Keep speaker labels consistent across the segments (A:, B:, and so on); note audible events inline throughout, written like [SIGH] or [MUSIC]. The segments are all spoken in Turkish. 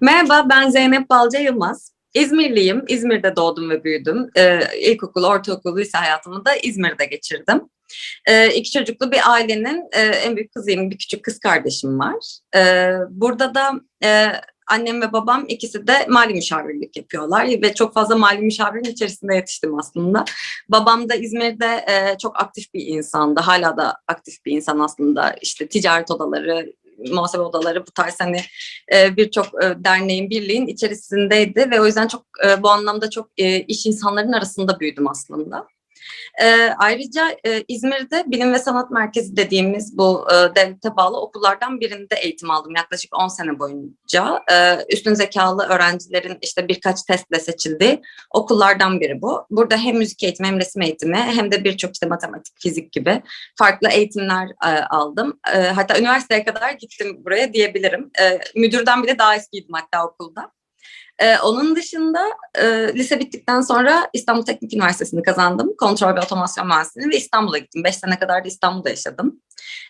A: Merhaba, ben Zeynep Balca Yılmaz. İzmirliyim. İzmir'de doğdum ve büyüdüm. Ee, ilkokul, ortaokul, lise hayatımı da İzmir'de geçirdim. Ee, iki çocuklu bir ailenin e, en büyük kızıyım. Bir küçük kız kardeşim var. Ee, burada da e, annem ve babam ikisi de mali müşavirlik yapıyorlar ve çok fazla mali müşavirin içerisinde yetiştim aslında. Babam da İzmir'de e, çok aktif bir insandı. Hala da aktif bir insan aslında. İşte ticaret odaları, muhasebe odaları bu tarz hani e, birçok e, derneğin, birliğin içerisindeydi ve o yüzden çok e, bu anlamda çok e, iş insanların arasında büyüdüm aslında. E, ayrıca e, İzmir'de Bilim ve Sanat Merkezi dediğimiz bu e, devlete bağlı okullardan birinde eğitim aldım yaklaşık 10 sene boyunca. E, üstün zekalı öğrencilerin işte birkaç testle seçildiği okullardan biri bu. Burada hem müzik eğitimi hem resim eğitimi hem de birçok işte matematik, fizik gibi farklı eğitimler e, aldım. E, hatta üniversiteye kadar gittim buraya diyebilirim. E, müdürden bile daha eskiydim hatta okulda. Ee, onun dışında e, lise bittikten sonra İstanbul Teknik Üniversitesi'ni kazandım. Kontrol ve otomasyon mühendisliğini ve İstanbul'a gittim. Beş sene kadar da İstanbul'da yaşadım.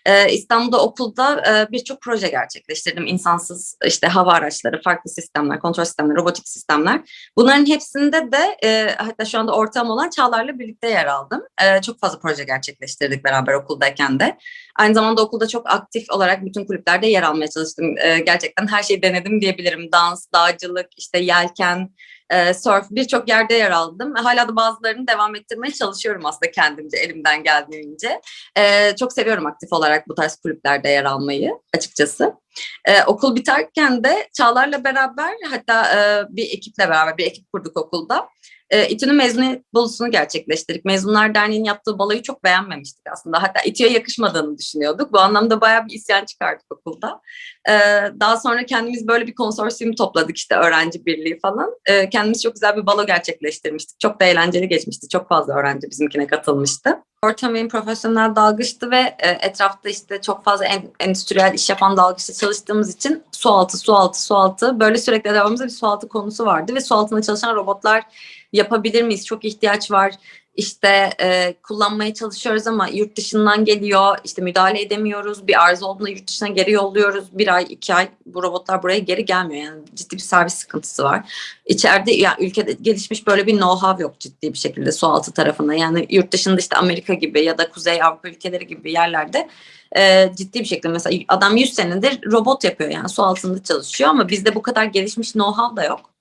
A: Ee, İstanbul'da okulda e, birçok proje gerçekleştirdim. İnsansız işte hava araçları, farklı sistemler, kontrol sistemleri, robotik sistemler. Bunların hepsinde de e, hatta şu anda ortağım olan Çağlar'la birlikte yer aldım. E, çok fazla proje gerçekleştirdik beraber okuldayken de. Aynı zamanda okulda çok aktif olarak bütün kulüplerde yer almaya çalıştım. E, gerçekten her şeyi denedim diyebilirim. Dans, dağcılık, işte yelken, e, surf birçok yerde yer aldım. Hala da bazılarını devam ettirmeye çalışıyorum aslında kendimce elimden geldiğince. E, çok seviyorum aktif olarak bu tarz kulüplerde yer almayı açıkçası. Ee, okul biterken de Çağlar'la beraber hatta e, bir ekiple beraber bir ekip kurduk okulda. E, İTÜ'nün mezuniyet balosunu gerçekleştirdik. Mezunlar Derneği'nin yaptığı balayı çok beğenmemiştik aslında. Hatta İTÜ'ye yakışmadığını düşünüyorduk. Bu anlamda bayağı bir isyan çıkardık okulda. E, daha sonra kendimiz böyle bir konsorsiyum topladık işte öğrenci birliği falan. E, kendimiz çok güzel bir balo gerçekleştirmiştik. Çok da eğlenceli geçmişti. Çok fazla öğrenci bizimkine katılmıştı. Ortam benim profesyonel dalgıçtı ve e, etrafta işte çok fazla en, endüstriyel iş yapan dalgıçta çalıştığımız için su altı, su altı, su altı böyle sürekli devamımızda bir su altı konusu vardı ve su altında çalışan robotlar yapabilir miyiz? Çok ihtiyaç var. İşte e, kullanmaya çalışıyoruz ama yurt dışından geliyor. İşte müdahale edemiyoruz. Bir arıza olduğunda yurt dışına geri yolluyoruz. Bir ay, iki ay bu robotlar buraya geri gelmiyor. Yani ciddi bir servis sıkıntısı var. İçeride yani ülkede gelişmiş böyle bir know-how yok ciddi bir şekilde su altı tarafında. Yani yurt dışında işte Amerika gibi ya da Kuzey Avrupa ülkeleri gibi yerlerde e, ciddi bir şekilde mesela adam 100 senedir robot yapıyor yani su altında çalışıyor ama bizde bu kadar gelişmiş know-how da yok.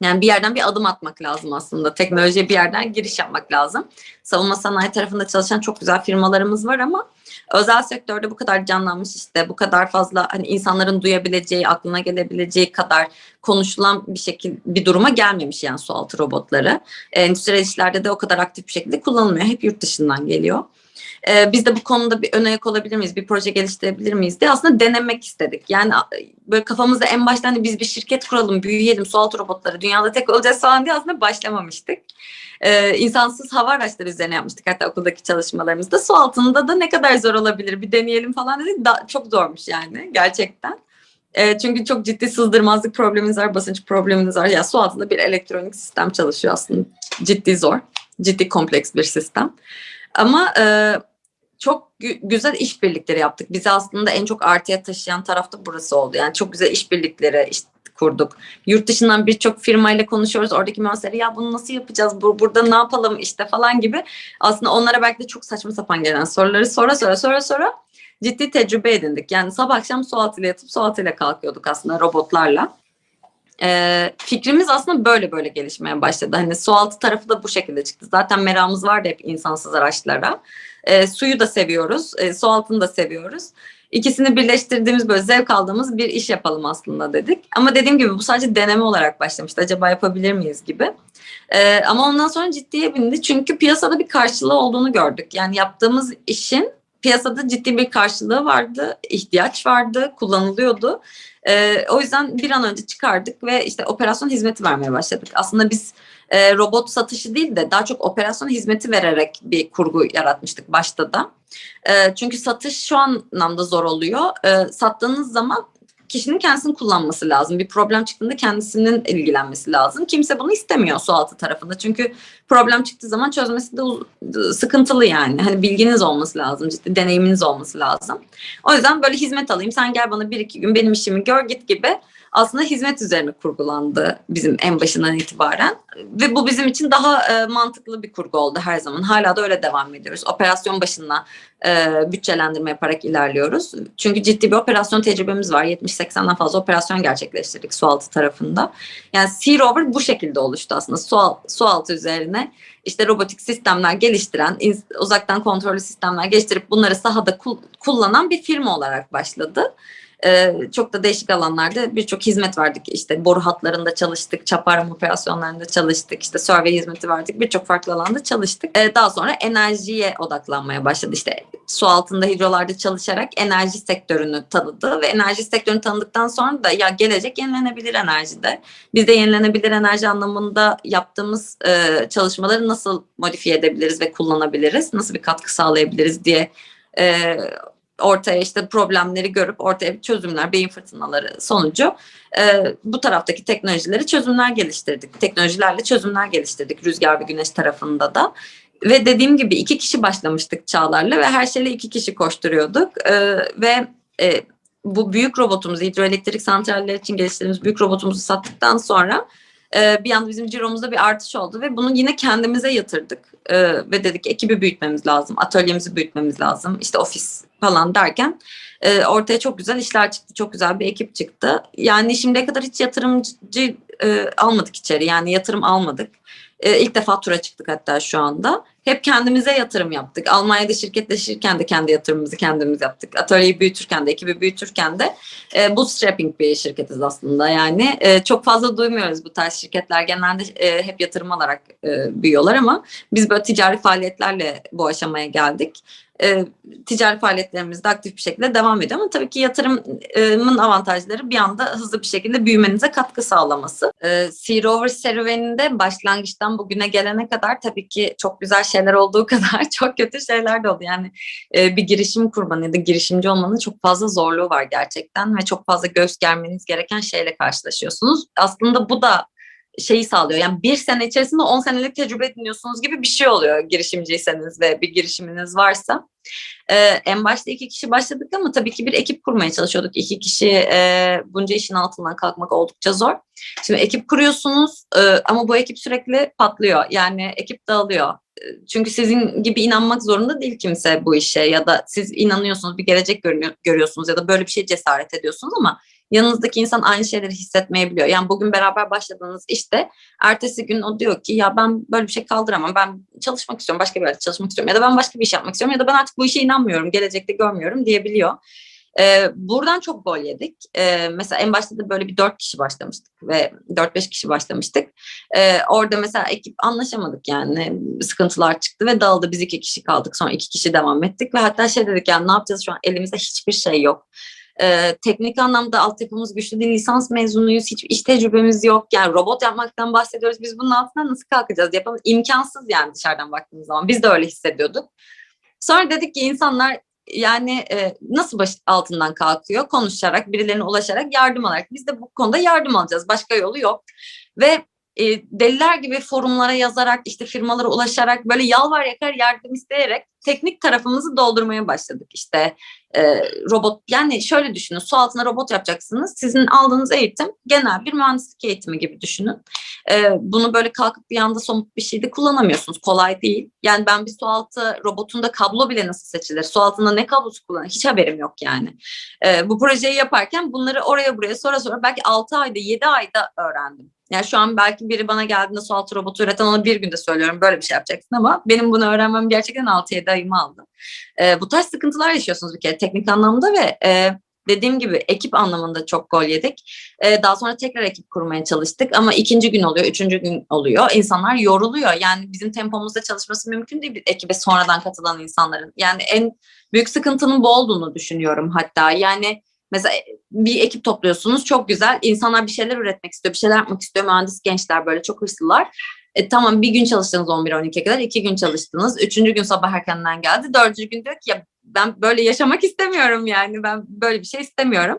A: Yani bir yerden bir adım atmak lazım aslında. Teknolojiye bir yerden giriş yapmak lazım. Savunma sanayi tarafında çalışan çok güzel firmalarımız var ama özel sektörde bu kadar canlanmış işte bu kadar fazla hani insanların duyabileceği, aklına gelebileceği kadar konuşulan bir şekil bir duruma gelmemiş yani sualtı robotları. Endüstriyel işlerde de o kadar aktif bir şekilde kullanılmıyor. Hep yurt dışından geliyor. Ee, biz de bu konuda bir ön ayak olabilir miyiz, bir proje geliştirebilir miyiz diye aslında denemek istedik. Yani böyle kafamızda en baştan hani biz bir şirket kuralım, büyüyelim, sualtı robotları dünyada tek olacağız falan diye aslında başlamamıştık. Ee, insansız hava araçları üzerine yapmıştık hatta okuldaki çalışmalarımızda. Su altında da ne kadar zor olabilir bir deneyelim falan dedik. Da, çok zormuş yani gerçekten. E, çünkü çok ciddi sızdırmazlık probleminiz var, basınç probleminiz var. Ya yani su altında bir elektronik sistem çalışıyor aslında. Ciddi zor, ciddi kompleks bir sistem. Ama e, çok gü- güzel işbirlikleri yaptık. Bizi aslında en çok artıya taşıyan tarafta burası oldu. Yani çok güzel işbirlikleri işte kurduk. Yurt dışından birçok firmayla konuşuyoruz. Oradaki mühendisleri ya bunu nasıl yapacağız? Bu, burada ne yapalım işte falan gibi. Aslında onlara belki de çok saçma sapan gelen soruları sonra sonra sonra sonra ciddi tecrübe edindik. Yani sabah akşam su altıyla yatıp su altıyla kalkıyorduk aslında robotlarla. Ee, fikrimiz aslında böyle böyle gelişmeye başladı. Hani su altı tarafı da bu şekilde çıktı. Zaten meramız vardı hep insansız araçlara. Ee, suyu da seviyoruz, e, su altını da seviyoruz. İkisini birleştirdiğimiz böyle zevk aldığımız bir iş yapalım aslında dedik. Ama dediğim gibi bu sadece deneme olarak başlamıştı. Acaba yapabilir miyiz gibi. Ee, ama ondan sonra ciddiye bindi. Çünkü piyasada bir karşılığı olduğunu gördük. Yani yaptığımız işin piyasada ciddi bir karşılığı vardı, ihtiyaç vardı, kullanılıyordu. E, o yüzden bir an önce çıkardık ve işte operasyon hizmeti vermeye başladık. Aslında biz e, robot satışı değil de daha çok operasyon hizmeti vererek bir kurgu yaratmıştık başta da. E, çünkü satış şu anlamda zor oluyor. E, sattığınız zaman kişinin kendisini kullanması lazım. Bir problem çıktığında kendisinin ilgilenmesi lazım. Kimse bunu istemiyor su altı tarafında. Çünkü problem çıktığı zaman çözmesi de sıkıntılı yani. Hani bilginiz olması lazım, ciddi deneyiminiz olması lazım. O yüzden böyle hizmet alayım. Sen gel bana bir iki gün benim işimi gör git gibi aslında hizmet üzerine kurgulandı bizim en başından itibaren. Ve bu bizim için daha e, mantıklı bir kurgu oldu her zaman. Hala da öyle devam ediyoruz. Operasyon başına e, bütçelendirme yaparak ilerliyoruz. Çünkü ciddi bir operasyon tecrübemiz var. 70-80'den fazla operasyon gerçekleştirdik sualtı tarafında. Yani Sea Rover bu şekilde oluştu aslında. Su, sualtı üzerine işte robotik sistemler geliştiren, uzaktan kontrollü sistemler geliştirip bunları sahada kullanan bir firma olarak başladı. Ee, çok da değişik alanlarda birçok hizmet verdik. İşte boru hatlarında çalıştık, çap arama operasyonlarında çalıştık, işte survey hizmeti verdik. Birçok farklı alanda çalıştık. Ee, daha sonra enerjiye odaklanmaya başladı. İşte su altında hidrolarda çalışarak enerji sektörünü tanıdı ve enerji sektörünü tanıdıktan sonra da ya gelecek yenilenebilir enerjide. Biz de yenilenebilir enerji anlamında yaptığımız e, çalışmaları nasıl modifiye edebiliriz ve kullanabiliriz, nasıl bir katkı sağlayabiliriz diye e, ortaya işte problemleri görüp ortaya çözümler, beyin fırtınaları sonucu e, bu taraftaki teknolojileri çözümler geliştirdik. Teknolojilerle çözümler geliştirdik rüzgar ve güneş tarafında da. Ve dediğim gibi iki kişi başlamıştık Çağlar'la ve her şeyle iki kişi koşturuyorduk. E, ve e, bu büyük robotumuzu, hidroelektrik santraller için geliştirdiğimiz büyük robotumuzu sattıktan sonra e, bir anda bizim ciromuzda bir artış oldu ve bunu yine kendimize yatırdık. E, ve dedik ekibi büyütmemiz lazım, atölyemizi büyütmemiz lazım, işte ofis falan derken e, ortaya çok güzel işler çıktı. Çok güzel bir ekip çıktı. Yani şimdiye kadar hiç yatırımcı e, almadık içeri. Yani yatırım almadık. E, ilk defa tura çıktık hatta şu anda. Hep kendimize yatırım yaptık. Almanya'da şirketleşirken de kendi yatırımımızı kendimiz yaptık. Atölyeyi büyütürken de, ekibi büyütürken de e, bootstrapping bir şirketiz aslında. Yani e, çok fazla duymuyoruz bu tarz şirketler. Genelde e, hep yatırım alarak e, büyüyorlar ama biz böyle ticari faaliyetlerle bu aşamaya geldik e, ticari faaliyetlerimiz de aktif bir şekilde devam ediyor. Ama tabii ki yatırımın avantajları bir anda hızlı bir şekilde büyümenize katkı sağlaması. E, Sea Rover serüveninde başlangıçtan bugüne gelene kadar tabii ki çok güzel şeyler olduğu [LAUGHS] kadar çok kötü şeyler de oldu. Yani e, bir girişim kurbanı ya da girişimci olmanın çok fazla zorluğu var gerçekten ve çok fazla göz germeniz gereken şeyle karşılaşıyorsunuz. Aslında bu da şeyi sağlıyor. Yani bir sene içerisinde on senelik tecrübe ediniyorsunuz gibi bir şey oluyor girişimciyseniz ve bir girişiminiz varsa. Ee, en başta iki kişi başladık ama tabii ki bir ekip kurmaya çalışıyorduk. İki kişi e, bunca işin altından kalkmak oldukça zor. Şimdi ekip kuruyorsunuz e, ama bu ekip sürekli patlıyor. Yani ekip dağılıyor. Çünkü sizin gibi inanmak zorunda değil kimse bu işe ya da siz inanıyorsunuz bir gelecek görüyorsunuz ya da böyle bir şey cesaret ediyorsunuz ama yanınızdaki insan aynı şeyleri hissetmeyebiliyor. Yani bugün beraber başladığınız işte ertesi gün o diyor ki ya ben böyle bir şey kaldıramam. Ben çalışmak istiyorum. Başka bir yerde çalışmak istiyorum. Ya da ben başka bir iş yapmak istiyorum. Ya da ben artık bu işe inanmıyorum. Gelecekte görmüyorum diyebiliyor. Ee, buradan çok gol yedik. Ee, mesela en başta da böyle bir dört kişi başlamıştık ve dört beş kişi başlamıştık. Ee, orada mesela ekip anlaşamadık yani sıkıntılar çıktı ve dağıldı. Biz iki kişi kaldık sonra iki kişi devam ettik ve hatta şey dedik yani ne yapacağız şu an elimizde hiçbir şey yok. Ee, teknik anlamda altyapımız güçlü değil, lisans mezunuyuz, hiç iş tecrübemiz yok. Yani robot yapmaktan bahsediyoruz. Biz bunun altından nasıl kalkacağız? Yapalım. imkansız yani dışarıdan baktığımız zaman. Biz de öyle hissediyorduk. Sonra dedik ki insanlar yani e, nasıl baş altından kalkıyor? Konuşarak, birilerine ulaşarak, yardım alarak. Biz de bu konuda yardım alacağız. Başka yolu yok. Ve e, deliler gibi forumlara yazarak, işte firmalara ulaşarak, böyle yalvar yakar yardım isteyerek teknik tarafımızı doldurmaya başladık. İşte e, robot, yani şöyle düşünün, su altına robot yapacaksınız. Sizin aldığınız eğitim genel bir mühendislik eğitimi gibi düşünün. E, bunu böyle kalkıp bir anda somut bir şeyde kullanamıyorsunuz. Kolay değil. Yani ben bir su altı robotunda kablo bile nasıl seçilir? Su altında ne kablosu kullanır? Hiç haberim yok yani. E, bu projeyi yaparken bunları oraya buraya sonra sonra belki 6 ayda 7 ayda öğrendim. Yani şu an belki biri bana geldiğinde su altı robotu üreten ona bir günde söylüyorum böyle bir şey yapacaksın ama benim bunu öğrenmem gerçekten 6-7 ayımı aldı. E, bu tarz sıkıntılar yaşıyorsunuz bir kere teknik anlamda ve e, dediğim gibi ekip anlamında çok gol yedik. Ee, daha sonra tekrar ekip kurmaya çalıştık ama ikinci gün oluyor, üçüncü gün oluyor. İnsanlar yoruluyor. Yani bizim tempomuzda çalışması mümkün değil bir ekibe sonradan katılan insanların. Yani en büyük sıkıntının bu olduğunu düşünüyorum hatta. Yani Mesela bir ekip topluyorsunuz çok güzel. İnsanlar bir şeyler üretmek istiyor, bir şeyler yapmak istiyor. Mühendis gençler böyle çok hırslılar. E, tamam bir gün çalıştınız 11-12'ye kadar, iki gün çalıştınız. Üçüncü gün sabah erkenden geldi. Dördüncü gün diyor ki ya ben böyle yaşamak istemiyorum yani. Ben böyle bir şey istemiyorum.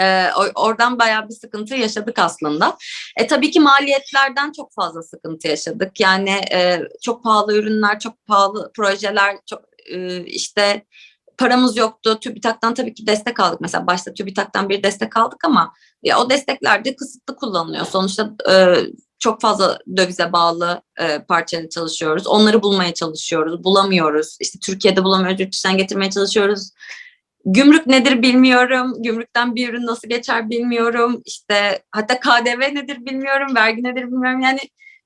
A: Ee, oradan bayağı bir sıkıntı yaşadık aslında. E tabii ki maliyetlerden çok fazla sıkıntı yaşadık. Yani e, çok pahalı ürünler, çok pahalı projeler, çok e, işte paramız yoktu. TÜBİTAK'tan tabii ki destek aldık. Mesela başta TÜBİTAK'tan bir destek aldık ama ya o destekler de kısıtlı kullanılıyor. Sonuçta e, çok fazla dövize bağlı e, parçayla çalışıyoruz. Onları bulmaya çalışıyoruz. Bulamıyoruz. İşte Türkiye'de bulamıyoruz. Yurt dışından getirmeye çalışıyoruz. Gümrük nedir bilmiyorum. Gümrükten bir ürün nasıl geçer bilmiyorum. İşte hatta KDV nedir bilmiyorum. Vergi nedir bilmiyorum. Yani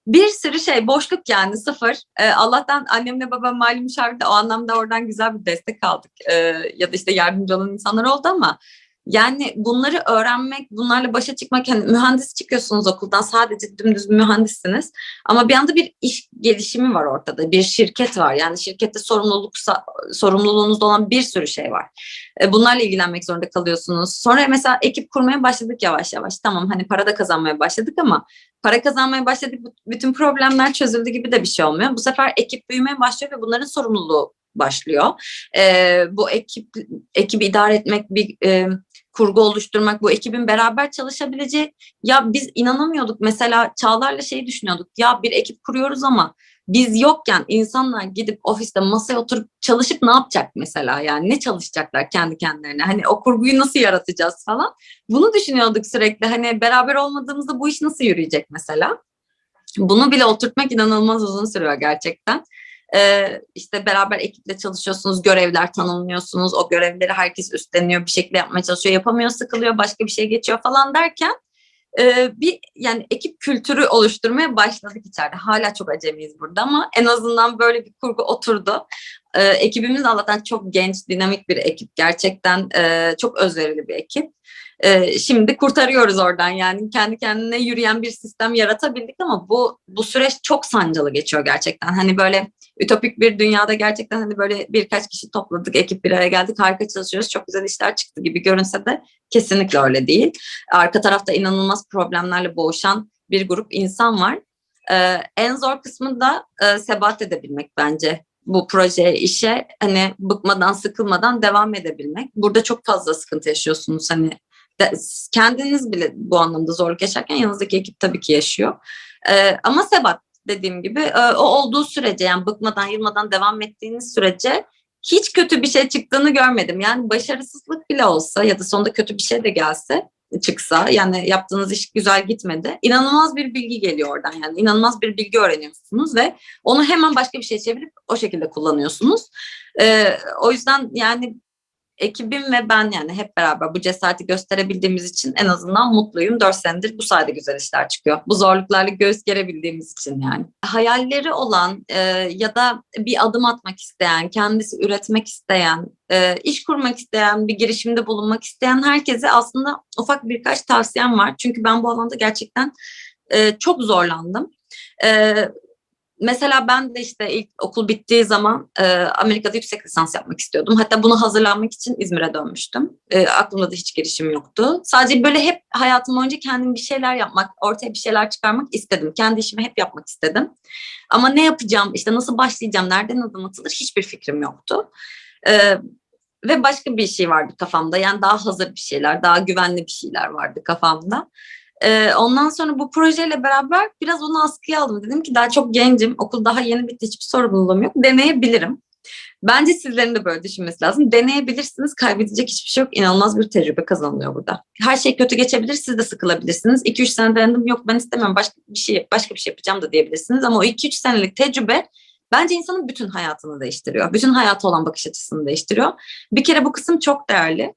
A: bir sürü şey boşluk yani sıfır. E, Allah'tan annemle babam mali müşavirde o anlamda oradan güzel bir destek aldık. E, ya da işte yardımcı olan insanlar oldu ama yani bunları öğrenmek, bunlarla başa çıkmak, hani mühendis çıkıyorsunuz okuldan sadece dümdüz mühendissiniz. Ama bir anda bir iş gelişimi var ortada, bir şirket var. Yani şirkette sorumluluk sorumluluğunuzda olan bir sürü şey var. E, bunlarla ilgilenmek zorunda kalıyorsunuz. Sonra mesela ekip kurmaya başladık yavaş yavaş. Tamam hani para da kazanmaya başladık ama para kazanmaya başladık bütün problemler çözüldü gibi de bir şey olmuyor. Bu sefer ekip büyümeye başlıyor ve bunların sorumluluğu başlıyor. E, bu ekip ekibi idare etmek bir e, kurgu oluşturmak, bu ekibin beraber çalışabileceği ya biz inanamıyorduk. Mesela Çağlar'la şeyi düşünüyorduk. Ya bir ekip kuruyoruz ama biz yokken insanlar gidip ofiste masaya oturup çalışıp ne yapacak mesela? Yani ne çalışacaklar kendi kendilerine? Hani o kurguyu nasıl yaratacağız falan? Bunu düşünüyorduk sürekli. Hani beraber olmadığımızda bu iş nasıl yürüyecek mesela? Bunu bile oturtmak inanılmaz uzun sürüyor gerçekten. Ee, işte beraber ekiple çalışıyorsunuz, görevler tanımlıyorsunuz, o görevleri herkes üstleniyor, bir şekilde yapmaya çalışıyor, yapamıyor, sıkılıyor, başka bir şey geçiyor falan derken e, bir yani ekip kültürü oluşturmaya başladık içeride. Hala çok acemiyiz burada ama en azından böyle bir kurgu oturdu. E, ekibimiz Allah'tan çok genç, dinamik bir ekip. Gerçekten e, çok özverili bir ekip. E, şimdi kurtarıyoruz oradan yani kendi kendine yürüyen bir sistem yaratabildik ama bu bu süreç çok sancılı geçiyor gerçekten. Hani böyle ütopik bir dünyada gerçekten hani böyle birkaç kişi topladık, ekip bir araya geldik, harika çalışıyoruz, çok güzel işler çıktı gibi görünse de kesinlikle öyle değil. Arka tarafta inanılmaz problemlerle boğuşan bir grup insan var. Ee, en zor kısmı da e, sebat edebilmek bence bu projeye, işe hani bıkmadan, sıkılmadan devam edebilmek. Burada çok fazla sıkıntı yaşıyorsunuz hani de, kendiniz bile bu anlamda zorluk yaşarken yanınızdaki ekip tabii ki yaşıyor. Ee, ama sebat dediğim gibi e, o olduğu sürece yani bıkmadan yılmadan devam ettiğiniz sürece hiç kötü bir şey çıktığını görmedim. Yani başarısızlık bile olsa ya da sonunda kötü bir şey de gelse çıksa yani yaptığınız iş güzel gitmedi. İnanılmaz bir bilgi geliyor oradan yani inanılmaz bir bilgi öğreniyorsunuz ve onu hemen başka bir şey çevirip o şekilde kullanıyorsunuz. Ee, o yüzden yani ekibim ve ben yani hep beraber bu cesareti gösterebildiğimiz için en azından mutluyum. Dört senedir bu sayede güzel işler çıkıyor. Bu zorluklarla göğüs gerebildiğimiz için yani. Hayalleri olan e, ya da bir adım atmak isteyen, kendisi üretmek isteyen, e, iş kurmak isteyen, bir girişimde bulunmak isteyen herkese aslında ufak birkaç tavsiyem var. Çünkü ben bu alanda gerçekten e, çok zorlandım. E, mesela ben de işte ilk okul bittiği zaman e, Amerika'da yüksek lisans yapmak istiyordum. Hatta bunu hazırlanmak için İzmir'e dönmüştüm. E, aklımda da hiç girişim yoktu. Sadece böyle hep hayatım boyunca kendim bir şeyler yapmak, ortaya bir şeyler çıkarmak istedim. Kendi işimi hep yapmak istedim. Ama ne yapacağım, işte nasıl başlayacağım, nereden adım atılır hiçbir fikrim yoktu. E, ve başka bir şey vardı kafamda. Yani daha hazır bir şeyler, daha güvenli bir şeyler vardı kafamda. Ee, ondan sonra bu projeyle beraber biraz onu askıya aldım. Dedim ki daha çok gencim, okul daha yeni bitti, hiçbir sorumluluğum yok. Deneyebilirim. Bence sizlerin de böyle düşünmesi lazım. Deneyebilirsiniz, kaybedecek hiçbir şey yok. İnanılmaz bir tecrübe kazanılıyor burada. Her şey kötü geçebilir, siz de sıkılabilirsiniz. 2-3 sene denedim, yok ben istemiyorum, başka bir şey başka bir şey yapacağım da diyebilirsiniz. Ama o 2-3 senelik tecrübe bence insanın bütün hayatını değiştiriyor. Bütün hayatı olan bakış açısını değiştiriyor. Bir kere bu kısım çok değerli.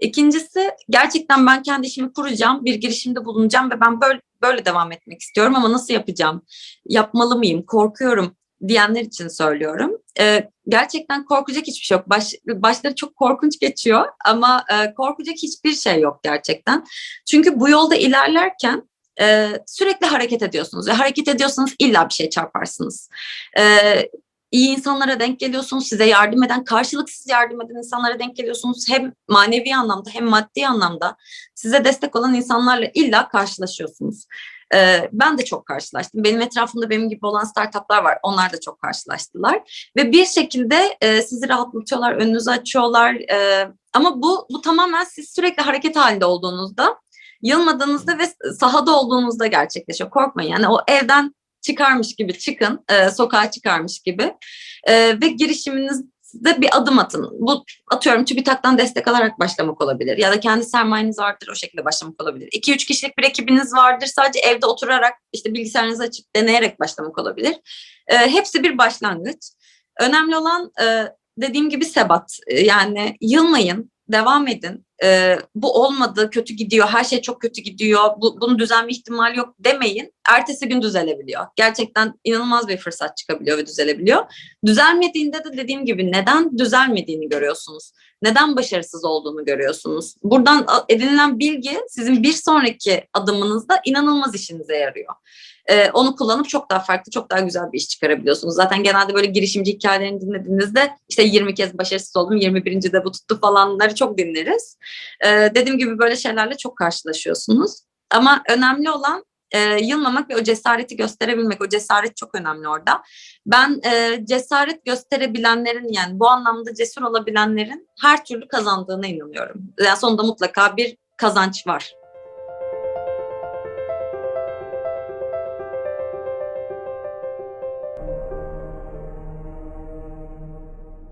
A: İkincisi gerçekten ben kendi işimi kuracağım, bir girişimde bulunacağım ve ben böyle böyle devam etmek istiyorum ama nasıl yapacağım? Yapmalı mıyım? Korkuyorum diyenler için söylüyorum. Ee, gerçekten korkacak hiçbir şey yok. Baş, başları çok korkunç geçiyor ama e, korkacak hiçbir şey yok gerçekten. Çünkü bu yolda ilerlerken e, sürekli hareket ediyorsunuz ve hareket ediyorsanız illa bir şey çarparsınız. E, iyi insanlara denk geliyorsunuz, size yardım eden, karşılıksız yardım eden insanlara denk geliyorsunuz. Hem manevi anlamda hem maddi anlamda size destek olan insanlarla illa karşılaşıyorsunuz. Ee, ben de çok karşılaştım. Benim etrafımda benim gibi olan startuplar var. Onlar da çok karşılaştılar. Ve bir şekilde e, sizi rahatlatıyorlar, önünüzü açıyorlar. E, ama bu, bu tamamen siz sürekli hareket halinde olduğunuzda, yılmadığınızda ve sahada olduğunuzda gerçekleşiyor. Korkmayın. Yani o evden çıkarmış gibi çıkın, e, sokağa çıkarmış gibi e, ve girişiminiz Siz de bir adım atın. Bu atıyorum TÜBİTAK'tan destek alarak başlamak olabilir. Ya da kendi sermayeniz vardır o şekilde başlamak olabilir. 2-3 kişilik bir ekibiniz vardır. Sadece evde oturarak işte bilgisayarınızı açıp deneyerek başlamak olabilir. E, hepsi bir başlangıç. Önemli olan e, dediğim gibi sebat. E, yani yılmayın, devam edin. E, bu olmadı, kötü gidiyor, her şey çok kötü gidiyor, bu, bunun düzelme ihtimali yok demeyin. Ertesi gün düzelebiliyor. Gerçekten inanılmaz bir fırsat çıkabiliyor ve düzelebiliyor. Düzelmediğinde de dediğim gibi neden düzelmediğini görüyorsunuz. Neden başarısız olduğunu görüyorsunuz. Buradan edinilen bilgi sizin bir sonraki adımınızda inanılmaz işinize yarıyor. Ee, onu kullanıp çok daha farklı, çok daha güzel bir iş çıkarabiliyorsunuz. Zaten genelde böyle girişimci hikayelerini dinlediğinizde işte 20 kez başarısız oldum, 21. de bu tuttu falanları çok dinleriz. Ee, dediğim gibi böyle şeylerle çok karşılaşıyorsunuz. Ama önemli olan e, yılmamak ve o cesareti gösterebilmek. O cesaret çok önemli orada. Ben e, cesaret gösterebilenlerin yani bu anlamda cesur olabilenlerin her türlü kazandığına inanıyorum. Yani sonunda mutlaka bir kazanç var.